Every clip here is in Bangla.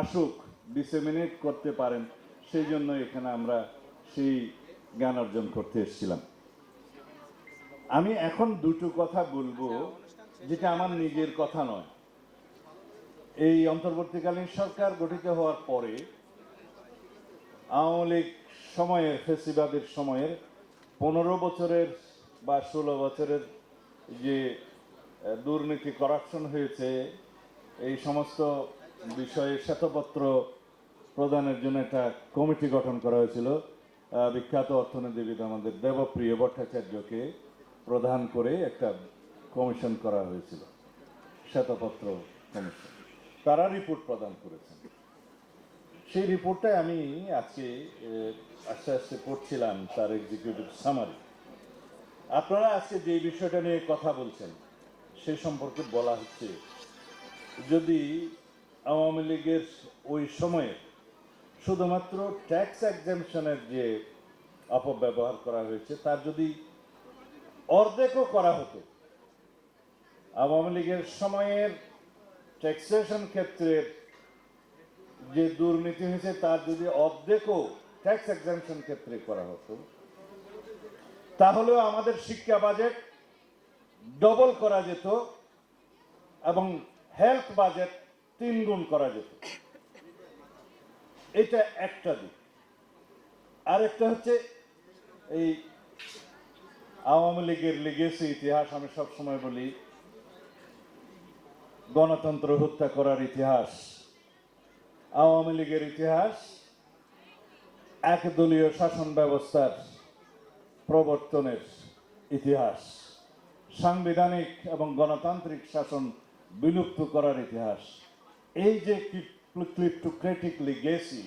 আসুক ডিসেমিনেট করতে পারেন, সেই জন্য এখানে আমরা সেই জ্ঞান অর্জন করতে এসেছিলাম। আমি এখন দুটো কথা বলব, যেটা আমার নিজের কথা নয়। এই অন্তর্বর্তীকালীন সরকার গঠিত হওয়ার পরে আওয়ামী লীগ সময়ের, ফেসিবাদের সময়ের পনেরো বছরের বা ষোলো বছরের যে দুর্নীতি করাপশন হয়েছে, এই সমস্ত বিষয়ে শ্বেতপত্র প্রদানের জন্য একটা কমিটি গঠন করা হয়েছিল। বিখ্যাত অর্থনীতিবিদ আমাদের দেবপ্রিয় ভট্টাচার্যকে প্রধান করে একটা কমিশন করা হয়েছিল, শ্বেতপত্র কমিশন। তারা রিপোর্ট প্রদান করেছেন। সেই রিপোর্টটাই আমি আজকে আস্তে আস্তে পড়ছিলাম তার এক্সিকিউটিভ সামারি আপনারা আজকে যে বিষয়টা নিয়ে কথা বলছেন, সে সম্পর্কে বলা হচ্ছে, যদি আওয়ামী লীগের ওই সময়ে শুধুমাত্র ট্যাক্স এক্সামশনের যে অপব্যবহার করা হয়েছে, তার যদি অর্ধেকও করা হতো, আওয়ামী লীগের সময়ের ট্যাক্সেশন ক্ষেত্রের যে দুর্নীতি হয়েছে, তার যদি অর্ধেকও ট্যাক্স এক্সামশন ক্ষেত্রে করা হতো, তাহলেও আমাদের শিক্ষা বাজেট ডবল করা যেত এবং হেলথ বাজেট তিন গুণ করা যেত। এটা একটা দিক। আরেকটা হচ্ছে এই আওয়ামী লীগের লিগেসি ইতিহাস, আমি সবসময় বলি, গণতন্ত্র হত্যা করার ইতিহাস, আওয়ামী লীগের ইতিহাস, একদলীয় শাসন ব্যবস্থার প্রবর্তনের ইতিহাস, সাংবিধানিক এবং গণতান্ত্রিক শাসন বিলুপ্ত করার ইতিহাস। এই যে ক্লিপ্টোক্রেটিক লিগেসি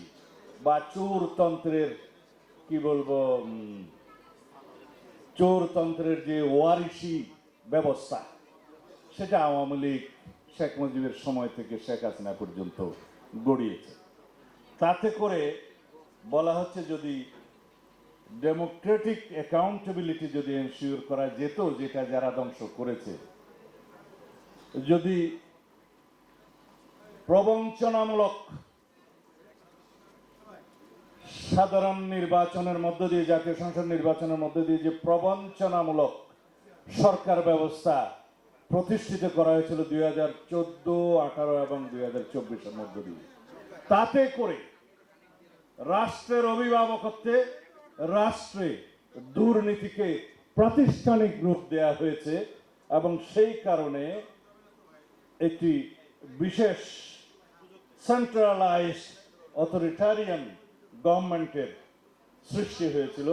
বা চোরতন্ত্রের, কি বলব চোরতন্ত্রের যে ওয়ারিশি ব্যবস্থা, সেটা আওয়ামী লীগ শেখ মুজিবের সময় থেকে শেখ হাসিনা পর্যন্ত গড়িয়েছে। তাতে করে বলা হচ্ছে যদি ডেমোক্রেটিক অ্যাকাউন্টেবিলিটি যদি এনশিওর করা যেত, যেটা যারা ধ্বংস করেছে, যদি প্রবঞ্চনামূলক সাধারণ নির্বাচনের মধ্য দিয়ে, জাতীয় সংসদ নির্বাচনের মধ্য দিয়ে যে প্রবঞ্চনামূলক সরকার ব্যবস্থা প্রতিষ্ঠিত করা হয়েছিল দুই হাজার চোদ্দ, আঠারো এবং দুই হাজার চব্বিশের মধ্য দিয়ে। তাতে করে রাষ্ট্রের অভিভাবকত্বে রাষ্ট্রে দুর্নীতিকে প্রাতিষ্ঠানিক রূপ দেয়া হয়েছে এবং সেই কারণে একটি বিশেষ সেন্ট্রালাইজ অথরিটারিয়ান গভর্নমেন্টের সৃষ্টি হয়েছিল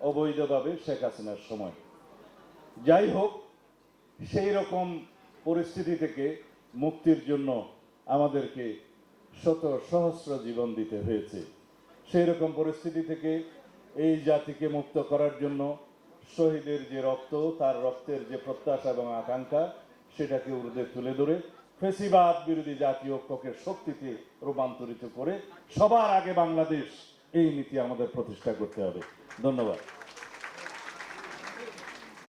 অবৈধভাবে শেখ হাসিনার সময়। যাই হোক, সেই রকম পরিস্থিতি থেকে মুক্তির জন্য আমাদেরকে শত সহস্র জীবন দিতে হয়েছে। সেই রকম পরিস্থিতি থেকে এই জাতিকে মুক্ত করার জন্য শহীদের যে রক্ত, তার রক্তের যে প্রত্যাশা এবং আকাঙ্ক্ষা, সেটাকে ঊর্ধ্বে তুলে ধরে ফেসিবাদ বিরোধী জাতীয় ঐক্যকে শক্তিতে রূপান্তরিত করে সবার আগে বাংলাদেশ এই নীতি আমাদের প্রতিষ্ঠা করতে হবে। ধন্যবাদ।